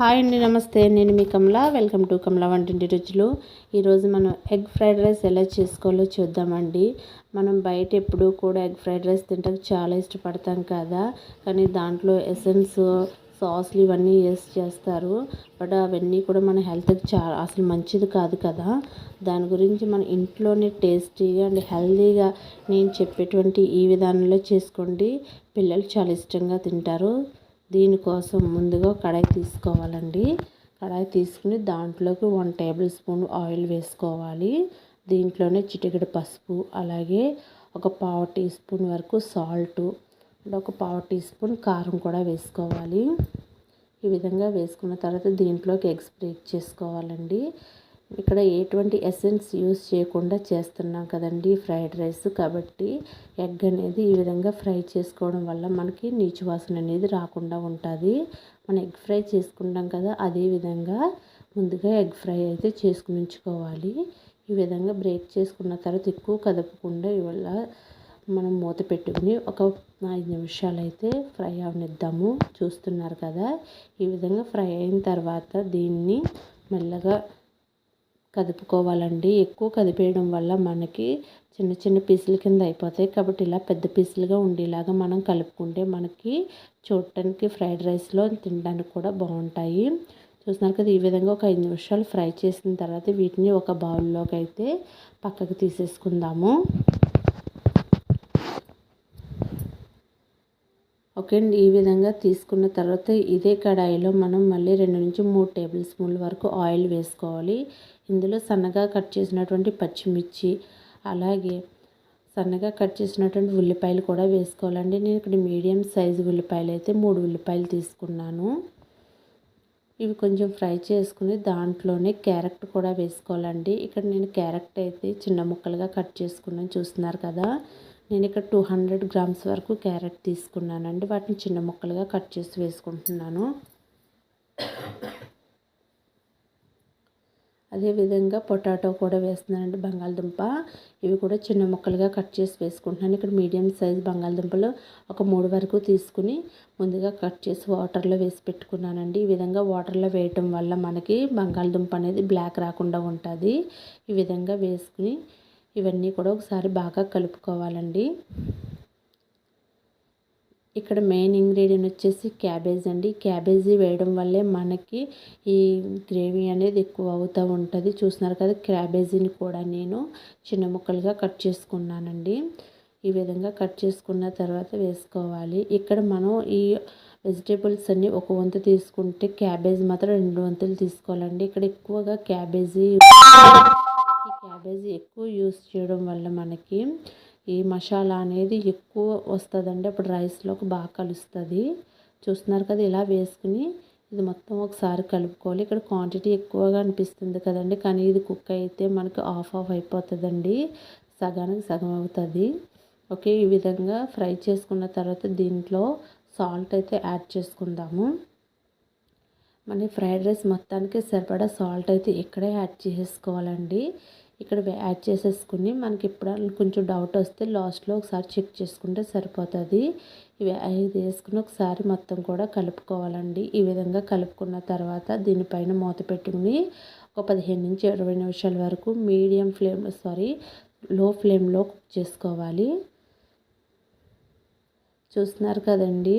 Hi అండి నమస్తే. నేను మీ కమలా. వెల్కమ్ టు కమలా వంటింటి రుచులు ఈరోజు మనం ఎగ్ ఫ్రైడ్ రైస్ ఎలా చేసుకోవాలో చూద్దామండి. మనం బయట ఎప్పుడూ కూడా ఎగ్ ఫ్రైడ్ రైస్ తింటే చాలా ఇష్టపడతాం కదా. కానీ దాంట్లో ఎసెన్స్ సాస్లు ఇవన్నీ వేసి చేస్తారు. బట్ అవన్నీ కూడా మన హెల్త్కి చాలా అసలు మంచిది కాదు కదా. దాని గురించి మన ఇంట్లోనే టేస్టీగా అండ్ హెల్తీగా నేను చెప్పేటువంటి ఈ విధానంలో చేసుకోండి. పిల్లలు చాలా ఇష్టంగా తింటారు. దీనికోసం ముందుగా కడాయి తీసుకోవాలండి. కడాయి తీసుకుని దాంట్లోకి వన్ టేబుల్ స్పూన్ ఆయిల్ వేసుకోవాలి. దీంట్లోనే చిటికెడు పసుపు అలాగే ఒక పావు టీ స్పూన్ వరకు సాల్ట్ ఒక పావు టీ స్పూన్ కారం కూడా వేసుకోవాలి. ఈ విధంగా వేసుకున్న తర్వాత దీంట్లోకి ఎగ్స్ బ్రేక్ చేసుకోవాలండి. ఇక్కడ ఎటువంటి ఎసెన్స్ యూస్ చేయకుండా చేస్తున్నాం కదండి ఫ్రైడ్ రైస్ కాబట్టి ఎగ్ అనేది ఈ విధంగా ఫ్రై చేసుకోవడం వల్ల మనకి నీచు వాసన అనేది రాకుండా ఉంటుంది. మనం ఎగ్ ఫ్రై చేసుకుంటాం కదా అదే విధంగా ముందుగా ఎగ్ ఫ్రై అయితే చేసుకుని ఉంచుకోవాలి ఈ విధంగా బ్రేక్ చేసుకున్న తర్వాత ఎక్కువ కదపకుండా ఇవాళ మనం మూత పెట్టుకుని ఒక ఐదు నిమిషాలు అయితే ఫ్రై అవనిద్దాము. చూస్తున్నారు కదా ఈ విధంగా ఫ్రై అయిన తర్వాత దీన్ని మెల్లగా కదుపుకోవాలండి. ఎక్కువ కదిపేయడం వల్ల మనకి చిన్న చిన్న పీసుల కింద అయిపోతాయి. కాబట్టి ఇలా పెద్ద పీసులుగా ఉండేలాగా మనం కలుపుకుంటే మనకి చూడటానికి ఫ్రైడ్ రైస్లో తినడానికి కూడా బాగుంటాయి. చూస్తున్నారు కదా ఈ విధంగా ఒక ఐదు నిమిషాలు ఫ్రై చేసిన తర్వాత వీటిని ఒక బౌల్లోకి అయితే పక్కకు తీసేసుకుందాము. ఓకే అండి ఈ విధంగా తీసుకున్న తర్వాత ఇదే కడాయిలో మనం మళ్ళీ రెండు నుంచి మూడు టేబుల్ స్పూన్ల వరకు ఆయిల్ వేసుకోవాలి. ఇందులో సన్నగా కట్ చేసినటువంటి పచ్చిమిర్చి అలాగే సన్నగా కట్ చేసినటువంటి ఉల్లిపాయలు కూడా వేసుకోవాలండి. నేను ఇక్కడ మీడియం సైజు ఉల్లిపాయలు అయితే మూడు ఉల్లిపాయలు తీసుకున్నాను. ఇవి కొంచెం ఫ్రై చేసుకుని దాంట్లోనే క్యారెట్ కూడా వేసుకోవాలండి. ఇక్కడ నేను క్యారెట్ అయితే చిన్న ముక్కలుగా కట్ చేసుకున్నాను చూస్తున్నారు కదా. నేను ఇక్కడ టూ హండ్రెడ్ గ్రామ్స్ వరకు క్యారెట్ తీసుకున్నానండి. వాటిని చిన్న ముక్కలుగా కట్ చేసి వేసుకుంటున్నాను. అదేవిధంగా పొటాటో కూడా వేస్తున్నానండి బంగాళదుంప. ఇవి కూడా చిన్న ముక్కలుగా కట్ చేసి వేసుకుంటున్నాను. ఇక్కడ మీడియం సైజ్ బంగాళదుంపలు ఒక మూడు వరకు తీసుకుని ముందుగా కట్ చేసి వాటర్లో వేసి పెట్టుకున్నానండి. ఈ విధంగా వాటర్లో వేయటం వల్ల మనకి బంగాళదుంప అనేది బ్లాక్ రాకుండా ఉంటుంది. ఈ విధంగా వేసుకుని ఇవన్నీ కూడా ఒకసారి బాగా కలుపుకోవాలండి. ఇక్కడ మెయిన్ ఇంగ్రీడియంట్ వచ్చేసి క్యాబేజ్ అండి. క్యాబేజీ వేయడం వల్లే మనకి ఈ గ్రేవీ అనేది ఎక్కువ అవుతూ ఉంటుంది. చూస్తున్నారు కదా క్యాబేజీని కూడా నేను చిన్న ముక్కలుగా కట్ చేసుకున్నానండి. ఈ విధంగా కట్ చేసుకున్న తర్వాత వేసుకోవాలి. ఇక్కడ మనం ఈ వెజిటేబుల్స్ అన్నీ ఒక వంతు తీసుకుంటే క్యాబేజ్ మాత్రం రెండు వంతులు తీసుకోవాలండి. ఇక్కడ ఎక్కువగా క్యాబేజీ ఈ క్యాబేజీ ఎక్కువ యూస్ చేయడం వల్ల మనకి ఈ మసాలా అనేది ఎక్కువ వస్తుందండి. అప్పుడు రైస్లోకి బాగా కలుస్తుంది. చూస్తున్నారు కదా ఇలా వేసుకుని ఇది మొత్తం ఒకసారి కలుపుకోవాలి. ఇక్కడ క్వాంటిటీ ఎక్కువగా అనిపిస్తుంది కదండి. కానీ ఇది కుక్ అయితే మనకి ఆఫ్ ఆఫ్ అయిపోతుందండి. సగానికి సగం అవుతుంది. ఓకే ఈ విధంగా ఫ్రై చేసుకున్న తర్వాత దీంట్లో సాల్ట్ అయితే యాడ్ చేసుకుందాము. మన ఫ్రైడ్ రైస్ మొత్తానికి సరిపడా సాల్ట్ అయితే ఇక్కడే యాడ్ చేసుకోవాలండి. ఇక్కడ యాడ్ చేసేసుకుని మనకి ఇప్పుడు కొంచెం డౌట్ వస్తే లాస్ట్లో ఒకసారి చెక్ చేసుకుంటే సరిపోతుంది. ఇవి ఐదు వేసుకుని ఒకసారి మొత్తం కూడా కలుపుకోవాలండి. ఈ విధంగా కలుపుకున్న తర్వాత దీనిపైన మూత పెట్టుకుని ఒక పదిహేను నుంచి ఇరవై నిమిషాల వరకు మీడియం ఫ్లేమ్ సారీ లో ఫ్లేమ్లో కుక్ చేసుకోవాలి. చూస్తున్నారు కదండి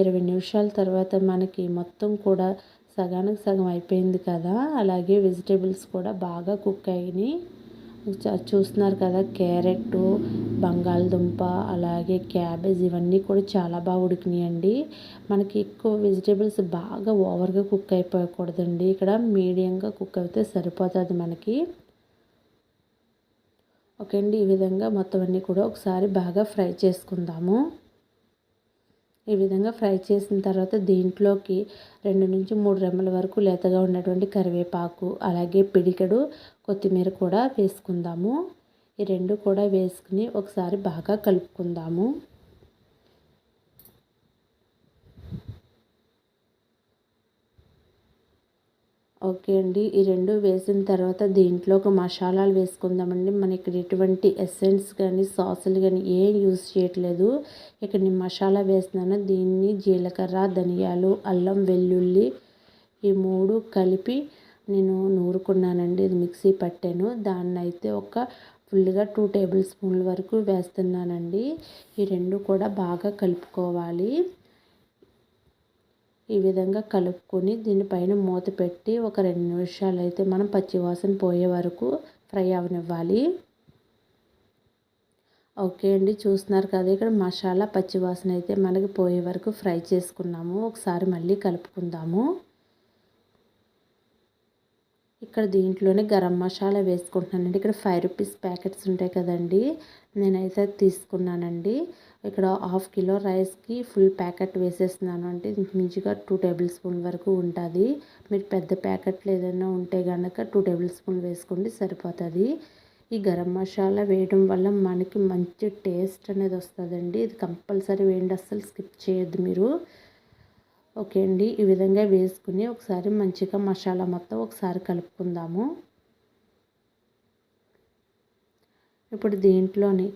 ఇరవై నిమిషాల తర్వాత మనకి మొత్తం కూడా సగానికి సగం అయిపోయింది కదా. అలాగే వెజిటేబుల్స్ కూడా బాగా కుక్ అయినాయి. చూస్తున్నారు కదా క్యారెట్ బంగాళదుంప అలాగే క్యాబేజ్ ఇవన్నీ కూడా చాలా బాగా ఉడికినాయండి. మనకి ఎక్కువ వెజిటేబుల్స్ బాగా ఓవర్గా కుక్ అయిపోకూడదండి. ఇక్కడ మీడియంగా కుక్ అయితే సరిపోతుంది మనకి. ఓకే అండి ఈ విధంగా మొత్తం అన్నీ కూడా ఒకసారి బాగా ఫ్రై చేసుకుందాము. ఈ విధంగా ఫ్రై చేసిన తర్వాత దీంట్లోకి రెండు నుంచి మూడు రెమ్మల వరకు లేతగా ఉన్నటువంటి కరివేపాకు అలాగే పిడికెడు కొత్తిమీర కూడా వేసుకుందాము. ఈ రెండు కూడా వేసుకుని ఒకసారి బాగా కలుపుకుందాము. ఓకే అండి. ఈ రెండు వేసిన తర్వాత దీంట్లో ఒక మసాలాలు వేసుకుందామండి. మన ఇక్కడ ఎటువంటి ఎసెన్స్ కానీ సాసులు కానీ ఏం యూస్ చేయట్లేదు. ఇక్కడ నేను మసాలా వేస్తున్నాను. దీన్ని జీలకర్ర ధనియాలు అల్లం వెల్లుల్లి ఈ మూడు కలిపి నేను నూరుకున్నానండి. ఇది మిక్సీ పట్టాను. దాన్ని అయితే ఒక ఫుల్గా టూ టేబుల్ స్పూన్ల వరకు వేస్తున్నానండి. ఈ రెండు కూడా బాగా కలుపుకోవాలి. ఈ విధంగా కలుపుకొని దీనిపైన మూత పెట్టి ఒక రెండు నిమిషాలు అయితే మనం పచ్చివాసన పోయే వరకు ఫ్రై అవనివ్వాలి. ఓకే అండి చూస్తున్నారు కదా ఇక్కడ మసాలా పచ్చివాసన అయితే మనకి పోయే వరకు ఫ్రై చేసుకున్నాము. ఒకసారి మళ్ళీ కలుపుకుందాము. ఇక్కడ దీంట్లోనే గరం మసాలా వేసుకుంటున్నానండి. ఇక్కడ ఫైవ్ రూపీస్ ప్యాకెట్స్ ఉంటాయి కదండి. నేనైతే తీసుకున్నానండి. ఇక్కడ హాఫ్ కిలో రైస్కి ఫుల్ ప్యాకెట్ వేసేస్తున్నాను. అంటే మించిగా టూ టేబుల్ స్పూన్ వరకు ఉంటుంది. మీరు పెద్ద ప్యాకెట్లు ఏదైనా ఉంటే కనుక టూ టేబుల్ స్పూన్ వేసుకోండి సరిపోతుంది. ఈ గరం మసాలా వేయడం వల్ల మనకి మంచి టేస్ట్ అనేది వస్తుందండి. ఇది కంపల్సరీ వేయండి. అస్సలు స్కిప్ చేయొద్దు మీరు. ఓకే అండి. ఈ విధంగా వేసుకుని ఒకసారి మంచిగా మసాలా మొత్తం ఒకసారి కలుపుకుందాము. ఇప్పుడు దీంట్లోని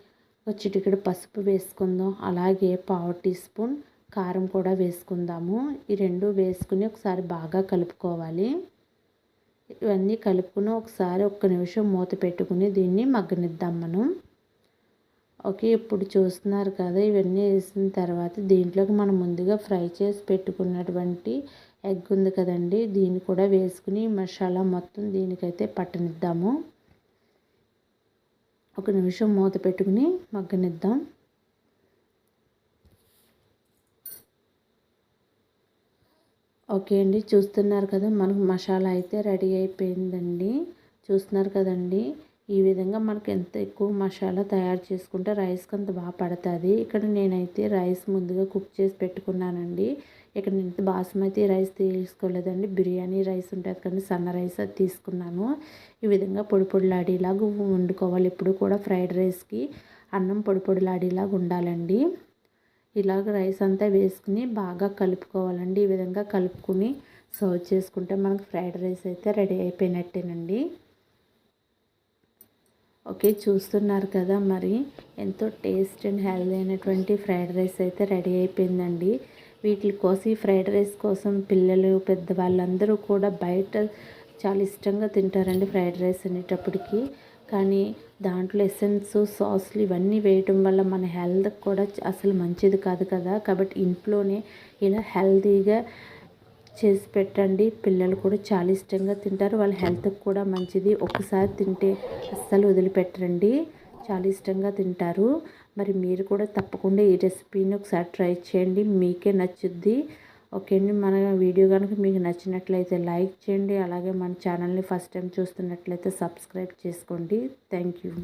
ఒక చిటికెడు పసుపు వేసుకుందాం. అలాగే పావు టీ స్పూన్ కారం కూడా వేసుకుందాము. ఈ రెండు వేసుకుని ఒకసారి బాగా కలుపుకోవాలి. ఇవన్నీ కలుపుకుని ఒకసారి ఒక్క నిమిషం మూత పెట్టుకుని దీన్ని మగ్గనిద్దాం మనం. ఓకే ఇప్పుడు చూస్తున్నారు కదా ఇవన్నీ వేసిన తర్వాత దీంట్లోకి మనం ముందుగా ఫ్రై చేసి పెట్టుకున్నటువంటి ఎగ్ ఉంది కదండి దీన్ని కూడా వేసుకుని మసాలా మొత్తం దీనికైతే పట్టనిద్దాము. ఒక నిమిషం మూత పెట్టుకుని మగ్గనిద్దాం. ఓకే అండి చూస్తున్నారు కదా మనకు మసాలా అయితే రెడీ అయిపోయిందండి. చూస్తున్నారు కదండి ఈ విధంగా మనకు ఎంత ఎక్కువ మసాలా తయారు చేసుకుంటే రైస్కి అంత బాగా పడుతుంది. ఇక్కడ నేనైతే రైస్ ముందుగా కుక్ చేసి పెట్టుకున్నానండి. ఇక్కడ నేను బాస్మతి రైస్ తీసుకోలేదండి. బిర్యానీ రైస్ ఉంటుంది కానీ సన్న రైస్ అది తీసుకున్నాను. ఈ విధంగా పొడి పొడిలాడేలాగా వండుకోవాలి. ఇప్పుడు కూడా ఫ్రైడ్ రైస్కి అన్నం పొడి పొడిలాడేలాగా ఉండాలండి. ఇలాగ రైస్ అంతా వేసుకుని బాగా కలుపుకోవాలండి. ఈ విధంగా కలుపుకుని సర్వ్ చేసుకుంటే మనకు ఫ్రైడ్ రైస్ అయితే రెడీ అయిపోయినట్టేనండి. ఓకే చూస్తున్నారు కదా మరి. ఎంతో టేస్ట్ అండ్ హెల్దీ అయినటువంటి ఫ్రైడ్ రైస్ అయితే రెడీ అయిపోయిందండి. వీటి కోసం ఈ ఫ్రైడ్ రైస్ కోసం పిల్లలు పెద్దవాళ్ళందరూ కూడా బయట చాలా ఇష్టంగా తింటారండి ఫ్రైడ్ రైస్ అనేటప్పటికి. కానీ దాంట్లో ఎసెన్స్ సాస్లు ఇవన్నీ వేయటం వల్ల మన హెల్త్ కూడా అసలు మంచిది కాదు కదా. కాబట్టి ఇంట్లోనే ఇలా హెల్తీగా చేసి పెట్టండి. పిల్లలు కూడా చాలా ఇష్టంగా తింటారు. వాళ్ళ హెల్త్కి కూడా మంచిది. ఒకసారి తింటే అస్సలు వదిలిపెట్టరండి. చాలా ఇష్టంగా తింటారు. మరి మీరు కూడా తప్పకుండా ఈ రెసిపీని ఒకసారి ట్రై చేయండి. మీకే నచ్చుద్ది. ఓకే అండి. మన వీడియో కనుక మీకు నచ్చినట్లయితే లైక్ చేయండి. అలాగే మన ఛానల్ని ఫస్ట్ టైం చూస్తున్నట్లయితే సబ్స్క్రైబ్ చేసుకోండి. Thank you.